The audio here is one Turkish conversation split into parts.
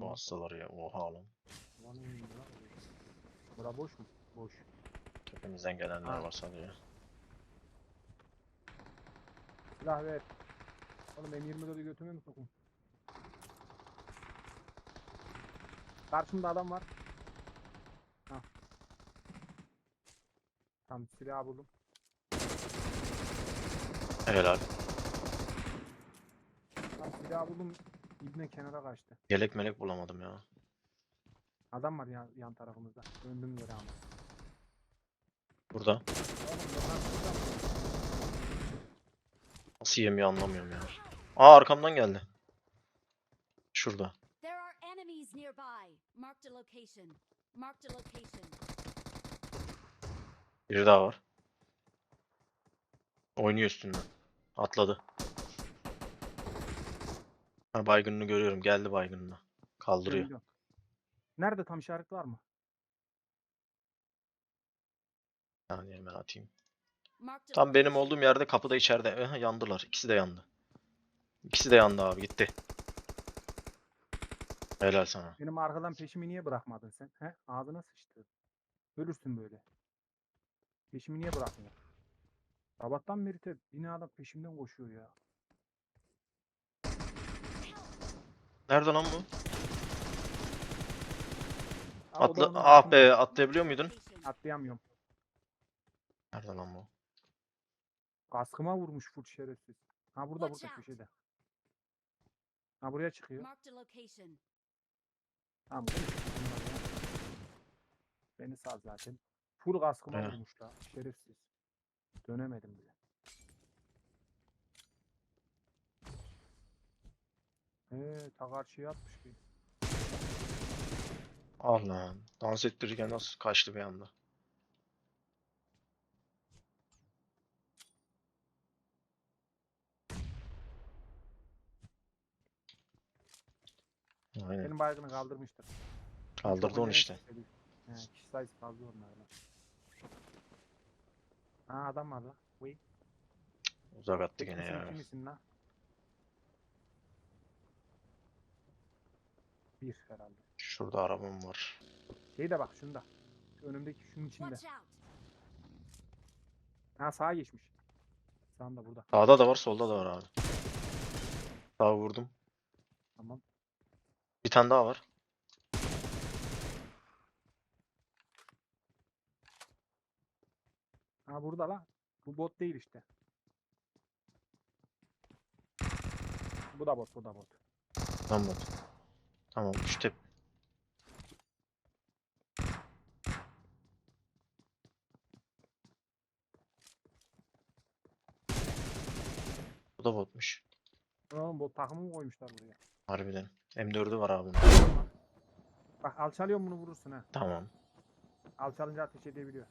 Bu hastalar ya. Oha lan. Lan oğlum ya. Bura boş mu? Boş. Tepemizden gelenler Ha. var sanıyor. Silah ver. Oğlum M24'ü götüme mi sokun? Karşımda adam var. Ha. Tamam silah buldum. Helal. Tamam silah buldum. İbne kenara kaçtı. Yelek melek bulamadım ya. Adam var yan, yan tarafımızda. Döndüm yere ama. Burada. Nasıl yemiyor anlamıyorum ya. Aa arkamdan geldi. Şurada. There are enemies nearby. Marked a location. Marked a location. Biri daha var. Oynuyor üstünden. Atladı. Ha, baygınını görüyorum. Geldi baygınına. Kaldırıyor. Döndüm. Nerede tam işaret var mı? Yani hemen atayım. Tam benim olduğum yerde kapıda içeride. Aha, yandılar. İkisi de yandı. İkisi de yandı abi. Gitti. Helal sana. Benim arkadan peşimi niye bırakmadın sen? He? Ağzına sıçtı. Ölürsün böyle. Peşimi niye bırakmıyorsun? Sabahtan beri de binada peşimden koşuyor ya. Nerede lan bu? Ha, o da Atla onun ah be atlayabiliyor muydun? Atlayamıyorum. Nerede lan bu? Kaskıma vurmuş full şerefsiz. Ha burada burada köşede. Ha buraya çıkıyor. Marked a location. Ha buraya çıkıyor bunlar ya. Beni sal zaten. Full kaskıma He. vurmuş da. Şerefsiz. Dönemedim bile. Eee ta karşıya atmış ki. Ah lan. Dans ettirirken nasıl kaçtı bir anda. Aynen. Benim baygını kaldırmıştır. Kaldırdı onu işte. He, kişi sayısı fazla onlarda. Ha adam var la. Uy. Uzak attı gene ya. iki misin la? Bir herhalde. Şurada arabam var. Şey de bak şunda. Şu önümdeki şunun içinde. Ha sağa geçmiş. Sağında burada. Sağda da var, solda da var abi. Sağ vurdum. Tamam. Bir tane daha var. Ha burada la. Bu bot değil işte. Bu da bot, bu da bot. Tamam. Tamam, tep. Bu da botmuş. Oğlum bot takımı mı koymuşlar buraya? Harbiden. M4'ü var abi. Bak alçalıyorum bunu vurursun ha. Tamam. Alçalınca ateş edebiliyor.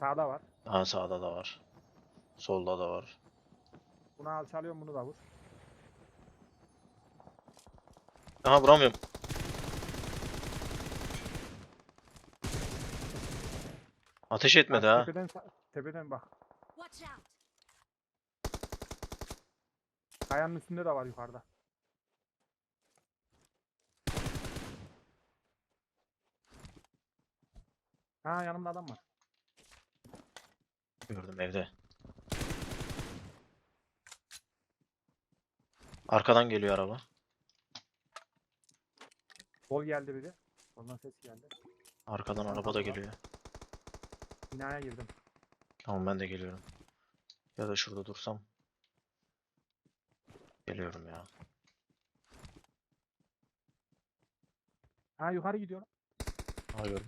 Sağda var. Daha sağda da var. Solda da var. Bunu alçalıyorum bunu da vur. Aha vuramıyorum. Ateş etmedi ha. Tepeden, tepeden bak. Kayanın üstünde de var yukarıda. Ha yanımda adam var. Gördüm evde. Arkadan geliyor araba. Sol geldi biri. Soldan ses geldi. Arkadan araba da geliyor. Binaya girdim. Tamam ben de geliyorum. Ya da şurada dursam. Geliyorum ya. Ha yukarı gidiyorum. Arıyorum.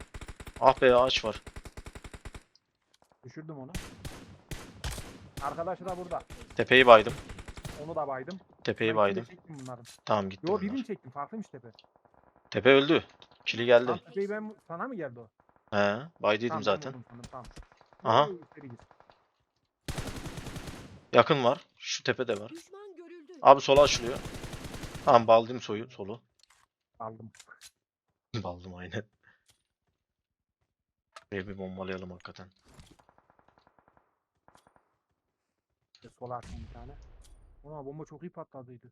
Ah be ağaç var. Düşürdüm onu. Arkadaşı da burada. Tepeyi baydım. Onu da baydım. Tepeyi Ben baydım. ikisini çektim bunların. Tamam gitti Yo bunlar. birini çektim. Farklıymış tepe. Tepe öldü. Kili geldi. Tam tepeyi ben sana mı geldi o? He, baydıydım Tamam, ben zaten. vurdum sandım, Tamam. Aha. Yo, içeri gir. Yakın var. Şu tepede var. Düşman görüldü. Abi sola açılıyor. Tamam baldım soyu solu. Aldım. Baldım aynen. Burayı bir bombalayalım hakikaten. İşte sola attım bir tane. Ona bomba çok iyi patladıydı.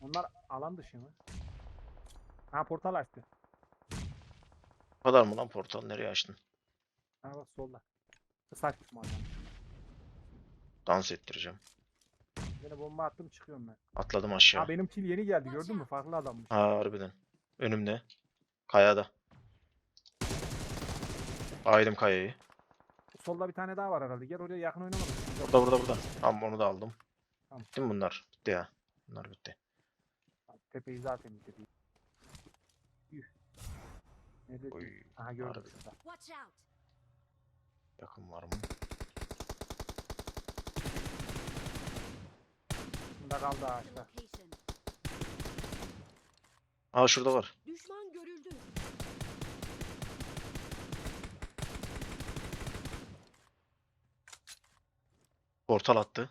Onlar alan dışı mı? Ha portal açtı. Bu kadar mı lan portal? Nereye açtın? Ha bak solda. Kısa açtım adam. Dans ettireceğim. Yine bomba attım çıkıyorum ben. Atladım aşağı. Ha benim kill yeni geldi gördün mü? Farklı adammış. Ha harbiden. Önümde. Kayada. Aydım kayayı. Solda bir tane daha var herhalde. Gel oraya yakın oynamadık. Burada burada burada. Tamam onu da aldım. Tamam. Bitti mi bunlar? Bitti ya. Bunlar bitti. Tepeyi zaten bitirdi. Yuh. Nerede? Oy. Aha gördüm harbiden. Watch out! Yakın var mı? Bunda kaldı ağaçta. Aa şurada var. Düşman görüldü. Portal attı.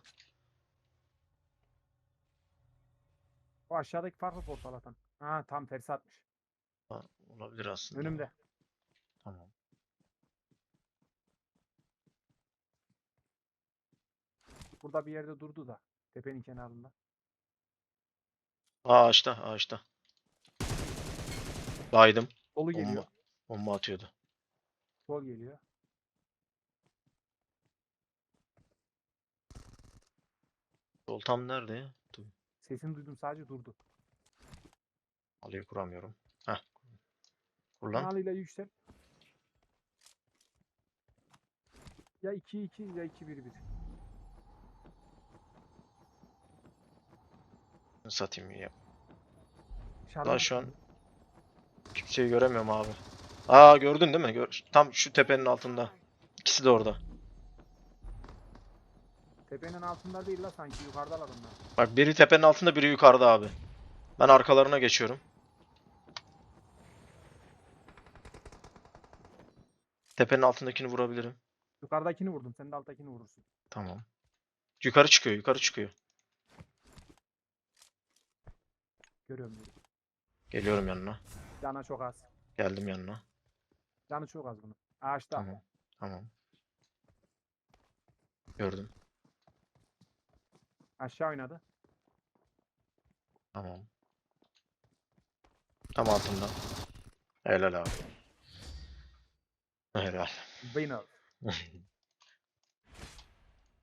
O aşağıdaki farklı portal atan. Ha tam tersi atmış. Ha, olabilir aslında. Önümde. Tamam. Burada bir yerde durdu da. Tepenin kenarında. Ağaçta ağaçta. Baydım. Solu geliyor. Bomba, bomba atıyordu. Sol geliyor. Sol tam nerede ya? Dur. Sesini duydum sadece durdu. Alıyı kuramıyorum. Heh. Kur lan. Kanalıyla yüksel. Ya 2-2 ya 2-1-1. Satayım ya. Daha şu an kimseyi göremiyorum abi. Aa gördün değil mi? Gör tam şu tepenin altında. İkisi de orada. Tepenin altında değil la sanki yukarıdalar onlar. Bak biri tepenin altında biri yukarıda abi. Ben arkalarına geçiyorum. Tepenin altındakini vurabilirim. Yukarıdakini vurdum sen de alttakini vurursun. Tamam. Yukarı çıkıyor, yukarı çıkıyor. Görüyorum diyorum. Geliyorum yanına. Canı çok az. Geldim yanına. Canı çok az bunun. Ağaçta. Tamam. Tamam. Gördüm. Aşağı oynadı. Tamam. Tam altında. Helal abi. Helal. Winner.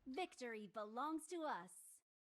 Victory belongs to us.